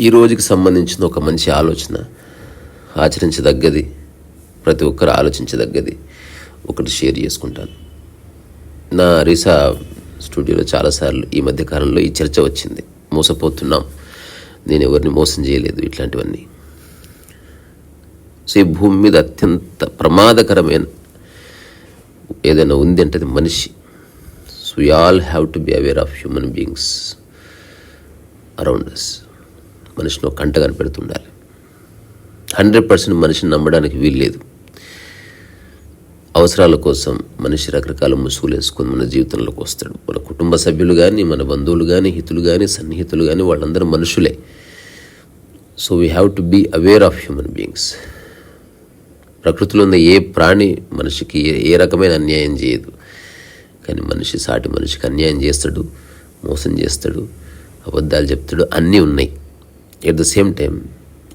ఈ రోజుకి సంబంధించిన ఒక మంచి ఆలోచన ఆచరించదగ్గది ప్రతి ఒక్కరు ఆలోచించదగ్గది ఒకటి షేర్ చేసుకుంటాను. నా రీసా స్టూడియోలో చాలాసార్లు ఈ మధ్య కాలంలో ఈ చర్చ వచ్చింది. మోసపోతున్నాం. నేను ఎవరిని మోసం చేయలేదు ఇట్లాంటివన్నీ. సో ఈ భూమి మీద అత్యంత ప్రమాదకరమైన ఏదైనా ఉంది అంటే అది మనిషి. So we all have to be aware of human beings around us మనిషిని ఒక కంట కనిపెడుతుండాలి. హండ్రెడ్ పర్సెంట్ మనిషిని నమ్మడానికి వీల్లేదు. అవసరాల కోసం మనిషి రకరకాల ముసుగులు వేసుకొని మన జీవితంలోకి వస్తాడు. మన కుటుంబ సభ్యులు కానీ మన బంధువులు కానీ హితులు కానీ సన్నిహితులు కానీ వాళ్ళందరూ మనుషులే. So we have to be aware of human beings ప్రకృతిలో ఉన్న ఏ ప్రాణి మనిషికి ఏ- ఏ రకమైన అన్యాయం చేయదు. కానీ మనిషి సాటి మనిషికి అన్యాయం చేస్తాడు మోసం చేస్తాడు అబద్ధాలు చెప్తాడు అన్నీ ఉన్నాయి. ఎట్ ద సేమ్ టైం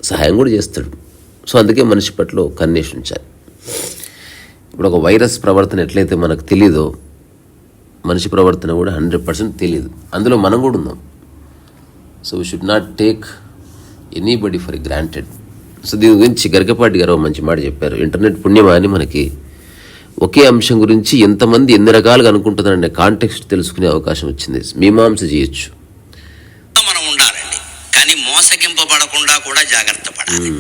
సహాయం కూడా చేస్తాడు. సో అందుకే మనిషి పట్ల కన్నేసి ఉంచాలి. ఇప్పుడు ఒక వైరస్ ప్రవర్తన ఎట్లయితే మనకు తెలీదో మనిషి ప్రవర్తన కూడా హండ్రెడ్ పర్సెంట్ తెలియదు అందులో మనం కూడా ఉన్నాం. So we should not take anybody for granted so దీని గురించి గరికపాటి గారు మంచి మాట చెప్పారు. ఇంటర్నెట్ పుణ్యమా అని మనకి. ఒకే అంశం గురించి ఎంతమంది ఎన్ని రకాలుగా అనుకుంటున్నారనే కాంటెక్స్ట్ తెలుసుకునే అవకాశం వచ్చింది. మీమాంస చేయొచ్చు. మనం ఉండాలండి. కానీ మోసగింపబడకుండా కూడా జాగ్రత్త పడాలి.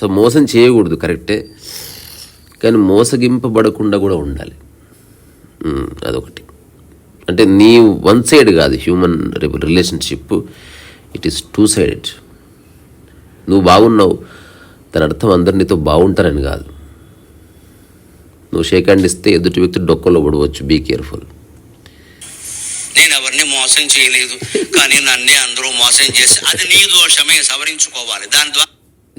సో మోసం చేయకూడదు కరెక్టే. కానీ మోసగింపబడకుండా కూడా ఉండాలి. అదొకటి. అంటే నీ వన్ సైడ్ కాదు human relationship. It is two sided. నువ్వు బాగున్నావు దాని అర్థం అందరు నీతో బాగుంటారని కాదు. నువ్వు షేక్ హ్యాండ్ ఇస్తే ఎదుటి వ్యక్తి డొక్కలో పడవచ్చు. బీ కేర్ఫుల్ నేను ఎవరిని మోసం చేయలేదు. కానీ నన్నే అందరూ మోసం చేసి అది నీ దోషమే సవరించుకోవాలి. దాని ద్వారా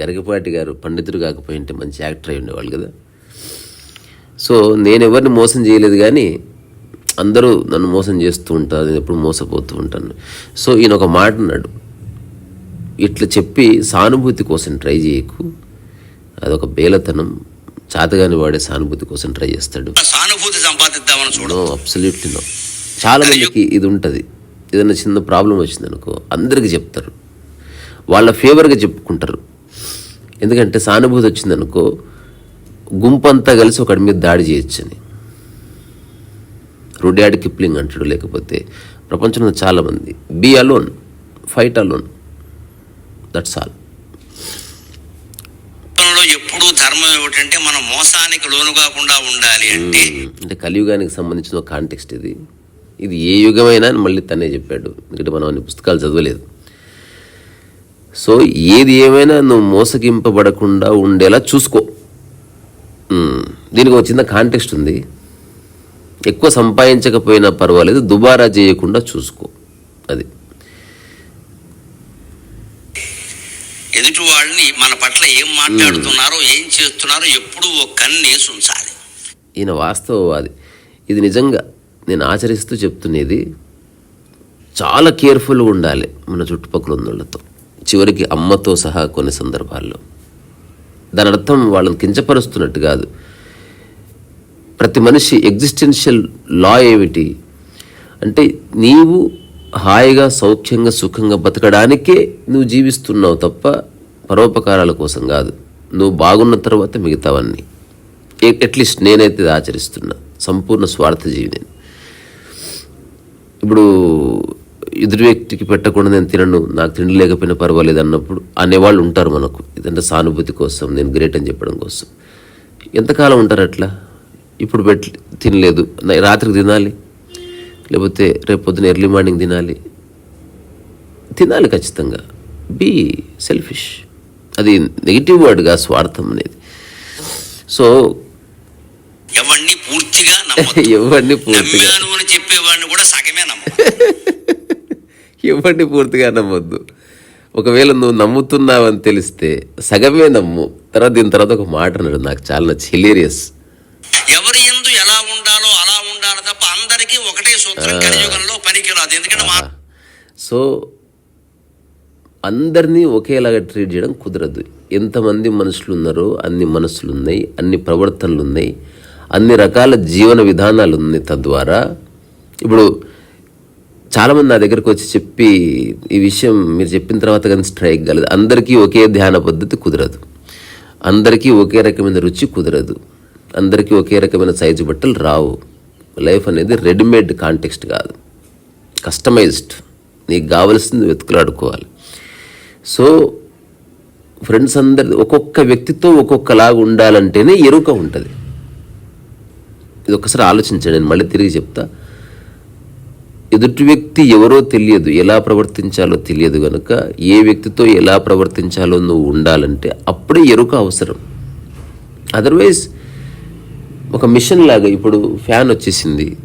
గరికపాటి గారు పండితుడు కాకపోయింటే మంచి యాక్టర్ అయి ఉండేవాళ్ళు కదా. సో నేను ఎవరిని మోసం చేయలేదు కానీ అందరూ నన్ను మోసం చేస్తూ ఉంటారు. నేను ఎప్పుడు మోసపోతూ ఉంటాను. సో ఈయన ఒక మాట అన్నాడు ఇట్లా చెప్పి సానుభూతి కోసం ట్రై చేయకు. అదొక బేలతనం. చాతగాని వాడే సానుభూతి కోసం ట్రై చేస్తాడు. సానుభూతి సంపాదిద్దామని చూడ. Absolutely no. చాలా మందికి ఇది ఉంటుంది. ఏదైనా చిన్న ప్రాబ్లం వచ్చింది అనుకో అందరికీ చెప్తారు. వాళ్ళ ఫేవర్గా చెప్పుకుంటారు. ఎందుకంటే సానుభూతి వచ్చిందనుకో గుంపంతా కలిసి ఒకడి మీద దాడి చేయొచ్చని. రుడ్యాడ్ కిప్లింగ్ అంటాడు లేకపోతే ప్రపంచంలో చాలామంది. Be alone fight alone. That's all ఎప్పుడూ ధర్మం ఏమిటంటే మనం మోసానికి లోను కాకుండా ఉండాలి అంటే. అంటే కలియుగానికి సంబంధించిన ఒక కాంటెక్స్ట్ ఇది. ఇది ఏ యుగమైనా అని మళ్ళీ తనే చెప్పాడు. ఎందుకంటే మనం అన్ని పుస్తకాలు చదవలేదు. సో ఏది ఏమైనా నువ్వు మోసగింపబడకుండా ఉండేలా చూసుకో. దీనికి ఒక చిన్న కాంటెక్స్ట్ ఉంది. ఎక్కువ సంపాదించకపోయినా పర్వాలేదు దుబారా చేయకుండా చూసుకో. అది. ఎదుటి వాళ్ళని మన పట్ల ఏం మాట్లాడుతున్నారో ఏం చేస్తున్నారో ఎప్పుడూ ఒక కన్నేసి ఉంచాలి ఈయన వాస్తవవాది ఇది నిజంగా నేను ఆచరిస్తూ చెప్తున్నది చాలా కేర్ఫుల్గా ఉండాలి మన చుట్టుపక్కల ఉన్న వాళ్ళతో చివరికి అమ్మతో సహా కొన్ని సందర్భాల్లో. దాని అర్థం వాళ్ళని కించపరుస్తున్నట్టు కాదు. ప్రతి మనిషి ఎగ్జిస్టెన్షియల్ లా ఏమిటి? అంటే నీవు హాయిగా సౌఖ్యంగా సుఖంగా బతకడానికే నువ్వు జీవిస్తున్నావు తప్ప పరోపకారాల కోసం కాదు. నువ్వు బాగున్న తర్వాత మిగతావన్నీ. అట్లీస్ట్ నేనైతే ఆచరిస్తున్నా. సంపూర్ణ స్వార్థ జీవిని ఇప్పుడు ఎదురు వ్యక్తికి పెట్టకుండా నేను తినను నాకు తిండి లేకపోయినా పర్వాలేదు అన్నప్పుడు అనేవాళ్ళు ఉంటారు మనకు. ఇదంటే సానుభూతి కోసం నేను గ్రేట్ అని చెప్పడం కోసం. ఎంతకాలం ఉంటారు అట్లా? ఇప్పుడు పెట్టి తినలేదు. రాత్రికి తినాలి? లేకపోతే రేపు పొద్దున ఎర్లీ మార్నింగ్ తినాలి. తినాలి ఖచ్చితంగా. బీ సెల్ఫిష్ అది నెగిటివ్ వర్డ్గా స్వార్థం అనేది. సో ఎవరిని పూర్తిగా. ఎవరిని పూర్తిగా చెప్పేవాడిని కూడా సగమే నమ్మ ఎవరిని పూర్తిగా నమ్మొద్దు. ఒకవేళ నువ్వు నమ్ముతున్నావని తెలిస్తే సగమే నమ్ము. తర్వాత దీని తర్వాత ఒక మాట అన్నాడు నాకు చాలా నచ్చి హిలేరియస్ ఒకటే సూత్రం కలియుగంలో పనికిరాదు. ఎందుకంటే మా సో అందరినీ ఒకేలాగా ట్రీట్ చేయడం కుదరదు. ఎంతమంది మనుషులు ఉన్నారో అన్ని మనసులు ఉన్నాయి అన్ని ప్రవర్తనలు ఉన్నాయి అన్ని రకాల జీవన విధానాలు ఉన్నాయి తద్వారా. ఇప్పుడు చాలామంది నా దగ్గరకు వచ్చి చెప్పి ఈ విషయం మీరు చెప్పిన తర్వాత కానీ స్ట్రైక్ కలదు. అందరికీ ఒకే ధ్యాన పద్ధతి కుదరదు. అందరికీ ఒకే రకమైన రుచి కుదరదు. అందరికీ ఒకే రకమైన సైజు బట్టలు రావు. లైఫ్ అనేది రెడీమేడ్ కాంటెక్స్ట్ కాదు. కస్టమైజ్డ్. నీకు కావలసింది వెతుకులాడుకోవాలి. సో ఫ్రెండ్స్ అందరి ఒక్కొక్క వ్యక్తితో ఒక్కొక్కలాగా ఉండాలంటేనే ఎరుక ఉంటుంది. ఇది ఒకసారి ఆలోచించండి నేను మళ్ళీ తిరిగి చెప్తా. ఎదుటి వ్యక్తి ఎవరో తెలియదు ఎలా ప్రవర్తించాలో తెలియదు కనుక ఏ వ్యక్తితో ఎలా ప్రవర్తించాలో నువ్వు ఉండాలంటే అప్పుడే ఎరుక అవసరం. అదర్వైజ్ ఒక మిషన్ లాగా ఇప్పుడు ఫ్యాన్ వచ్చేసింది.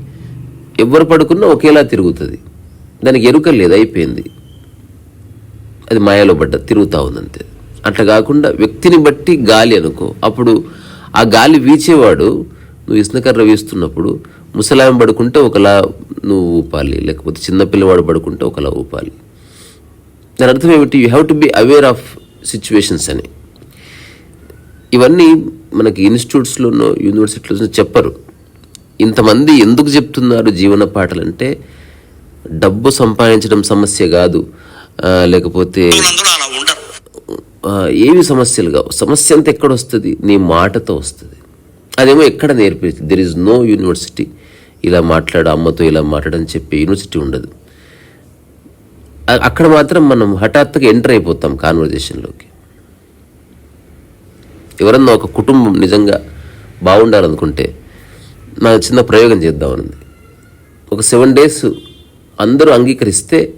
ఎవరు పడుకున్నా ఒకేలా తిరుగుతుంది. దానికి ఎరుక లేదు అయిపోయింది. అది మాయలో పడ్డ తిరుగుతూ ఉందంతే. అట్లా కాకుండా వ్యక్తిని బట్టి గాలి అనుకో అప్పుడు ఆ గాలి వీచేవాడు నువ్వు ఇసునకర్ర వీస్తున్నప్పుడు ముసలాయం పడుకుంటే ఒకలా నువ్వు ఊపాలి లేకపోతే చిన్నపిల్లవాడు పడుకుంటే ఒకలా ఊపాలి. దాని అర్థం ఏమిటి? You have to be aware of situations అని. ఇవన్నీ మనకి ఇన్స్టిట్యూట్స్లోనో యూనివర్సిటీలోనో చెప్పరు. ఇంతమంది ఎందుకు చెప్తున్నారు జీవన పాటలు అంటే డబ్బు సంపాదించడం సమస్య కాదు. లేకపోతే ఏవి సమస్యలు కావు. సమస్య అంతా ఎక్కడ వస్తుంది? నీ మాటతో వస్తుంది. అదేమో ఎక్కడ నేర్పి దెర్ ఇస్ నో యూనివర్సిటీ ఇలా మాట్లాడు అమ్మతో ఇలా మాట్లాడని చెప్పే యూనివర్సిటీ ఉండదు. అక్కడ మాత్రం మనం హఠాత్తుగా ఎంటర్ అయిపోతాం కాన్వర్జేషన్లోకి ఎవరన్నా ఒక కుటుంబం నిజంగా బాగుండాలనుకుంటే నా చిన్న ప్రయోగం చేద్దామనుంది. ఒక సెవెన్ డేస్ అందరూ అంగీకరిస్తే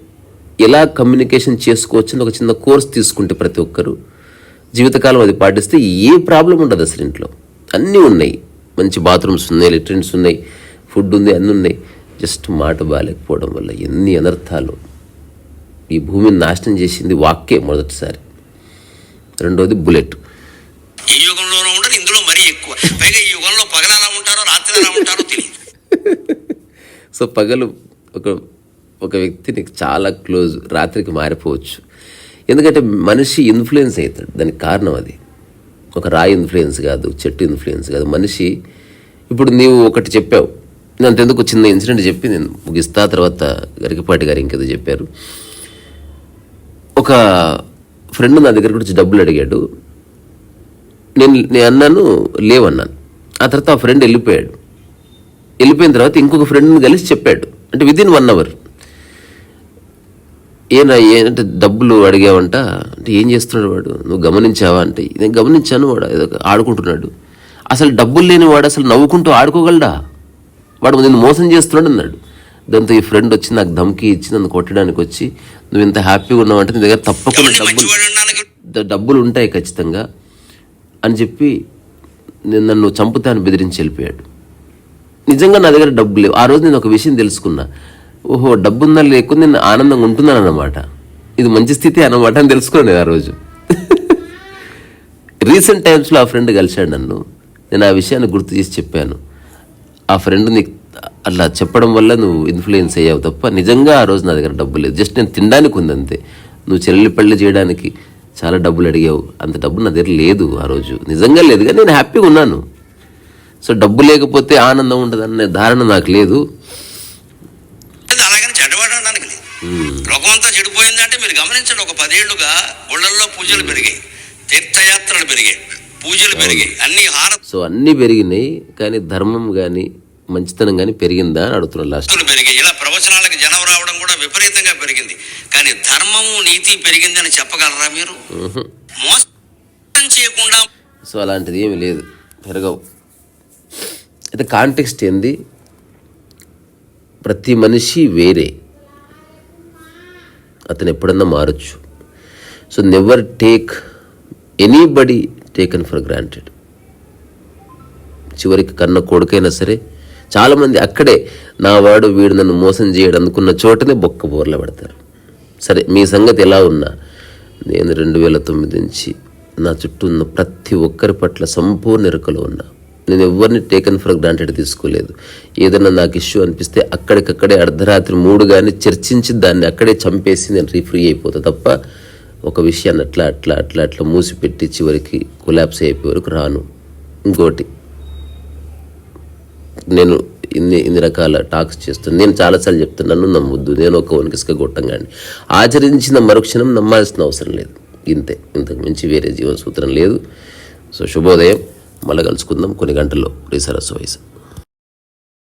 ఎలా కమ్యూనికేషన్ చేసుకోవచ్చని ఒక చిన్న కోర్స్ తీసుకుంటే ప్రతి ఒక్కరు. జీవితకాలం అది పాటిస్తే ఏ ప్రాబ్లం ఉండదు అసలు ఇంట్లో. అన్నీ ఉన్నాయి. మంచి బాత్రూమ్స్ ఉన్నాయి లెట్రిన్స్ ఉన్నాయి ఫుడ్ ఉంది అన్నీ ఉన్నాయి. జస్ట్ మాట బాగాలేకపోవడం వల్ల ఎన్ని అనర్థాలు. ఈ భూమిని నాశనం చేసింది వాక్కే మొదటిసారి. రెండోది బుల్లెట్ ఈ యుగంలోనూ ఉండరు ఇందులో మరీ ఎక్కువ పైగా ఈ యుగంలో పగలు ఎలా ఎలా ఉంటారో తెలియదు సో పగలు ఒక ఒక వ్యక్తిని చాలా క్లోజ్ రాత్రికి మారిపోవచ్చు. ఎందుకంటే మనిషి ఇన్ఫ్లుయెన్స్ అవుతాడు. దానికి కారణం అది. ఒక రాయి ఇన్ఫ్లుయెన్స్ కాదు చెట్టు ఇన్ఫ్లుయెన్స్ కాదు. మనిషి ఇప్పుడు నీవు ఒకటి చెప్పావు. నేను అంతెందుకు చిన్న ఇన్సిడెంట్ చెప్పి నేను. ముగిస్తా తర్వాత గరికపాటి గారు ఇంకేదో చెప్పారు. ఒక ఫ్రెండ్ నా దగ్గర వచ్చి డబ్బులు అడిగాడు. నేను నేను అన్నాను లేవన్నాను. ఆ తర్వాత ఆ ఫ్రెండ్ వెళ్ళిపోయాడు. వెళ్ళిపోయిన తర్వాత ఇంకొక ఫ్రెండ్ని కలిసి చెప్పాడు. అంటే విదిన్ వన్ అవర్ ఏనా ఏంటంటే డబ్బులు అడిగావంట? అంటే ఏం చేస్తున్నాడు వాడు? నువ్వు గమనించావా? అంటే నేను గమనించాను వాడు ఏదో ఆడుకుంటున్నాడు. అసలు డబ్బులు లేని వాడు అసలు నవ్వుకుంటూ ఆడుకోగలడా? వాడు నిన్ను మోసం చేస్తున్నాడు అన్నాడు. దాంతో ఈ ఫ్రెండ్ వచ్చి నాకు ధమ్కి ఇచ్చి నన్ను కొట్టడానికి వచ్చి నువ్వు ఇంత హ్యాపీగా ఉన్నావంటే నీ దగ్గర తప్పకుండా డబ్బులు డబ్బులు ఉంటాయి ఖచ్చితంగా అని చెప్పి నేను నన్ను చంపుతాను బెదిరించి వెళ్ళిపోయాడు. నిజంగా నా దగ్గర డబ్బు లేవు. ఆ రోజు నేను ఒక విషయం తెలుసుకున్నా. ఓహో డబ్బు ఉందా లేకుండా నేను ఆనందంగా ఉంటున్నాను అన్నమాట ఇది మంచి స్థితి అన్నమాట అని తెలుసుకున్నాను ఆ రోజు. రీసెంట్ టైమ్స్లో ఆ ఫ్రెండ్ కలిశాడు నన్ను. నేను ఆ విషయాన్ని గుర్తు చేసి చెప్పాను. ఆ ఫ్రెండ్ నీకు అలా చెప్పడం వల్ల నువ్వు ఇన్ఫ్లుయెన్స్ అయ్యావు తప్ప నిజంగా ఆ రోజు నా దగ్గర డబ్బు లేదు జస్ట్ నేను తినడానికి ఉంది అంతే. నువ్వు చెల్లెలి పళ్ళు చేయడానికి చాలా డబ్బులు అడిగావు. అంత డబ్బు నా దగ్గర లేదు ఆ రోజు. నిజంగా లేదు కానీ నేను హ్యాపీగా ఉన్నాను. సో డబ్బు లేకపోతే ఆనందం ఉండదు అనే ధారణ నాకు లేదు. అలాగని లేదు. లోకం అంతా చెడిపోయిందంటే మీరు గమనించండి ఒక పదేళ్ళుగా గుళ్ళల్లో పూజలు పెరిగాయి తీర్థయాత్రలు పెరిగాయి పూజలు పెరిగాయి అన్ని సో అన్నీ పెరిగినాయి కానీ ధర్మం కానీ మంచితనం కానీ పెరిగిందా అని అడుగుతున్నాను లాస్ట్ పెరిగాయి ఇలా ప్రవచనాలకు జనం రావడం కూడా విపరీతంగా పెరిగింది. కానీ ధర్మము నీతి పెరిగిందని చెప్పగలరా మీరు? మోసం చేయకుండా సో అలాంటిది ఏమీ లేదు. పెరగవు. అయితే కాంటెక్స్ట్ ఏంది? ప్రతి మనిషి వేరే. అతను ఎప్పుడన్నా మారచ్చు. So never take anybody taken for granted చివరికి కన్న కొడుకైనా సరే చాలామంది అక్కడే నా వాడు వీడు నన్ను మోసం చేయడం అనుకున్న చోటనే బొక్క బోర్ల పెడతారు. సరే మీ సంగతి ఎలా ఉన్నా నేను రెండు వేల తొమ్మిది నుంచి నా చుట్టూ ఉన్న ప్రతి ఒక్కరి పట్ల సంపూర్ణ ఎరుకలో ఉన్నా. నేను ఎవరిని టేకన్ ఫర్ గ్రాంటెడ్ తీసుకోలేదు. ఏదైనా నాకు ఇష్యూ అనిపిస్తే అక్కడికక్కడే అర్ధరాత్రి మూడు కానీ చర్చించి దాన్ని అక్కడే చంపేసి నేను రీఫ్రీ అయిపోతా తప్ప ఒక విషయాన్ని అట్లా అట్లా అట్లా అట్లా మూసిపెట్టి చివరికి కొలాప్స్ అయిపోయే వరకు రాను. ఇంకోటి నేను ఇన్ని ఇన్ని రకాల టాక్స్ చేస్తాను నేను చాలాసార్లు చెప్తున్నాను నమ్మొద్దు. నేను ఒక వనికిసుక గొట్టంగాని ఆచరించిన మరుక్షణం నమ్మాల్సిన అవసరం లేదు. ఇంతే. ఇంతకు మించి వేరే జీవన సూత్రం లేదు. సో శుభోదయం. మళ్ళీ కలుసుకుందాం. కొన్ని గంటల్లో రీసరస్ వయసు.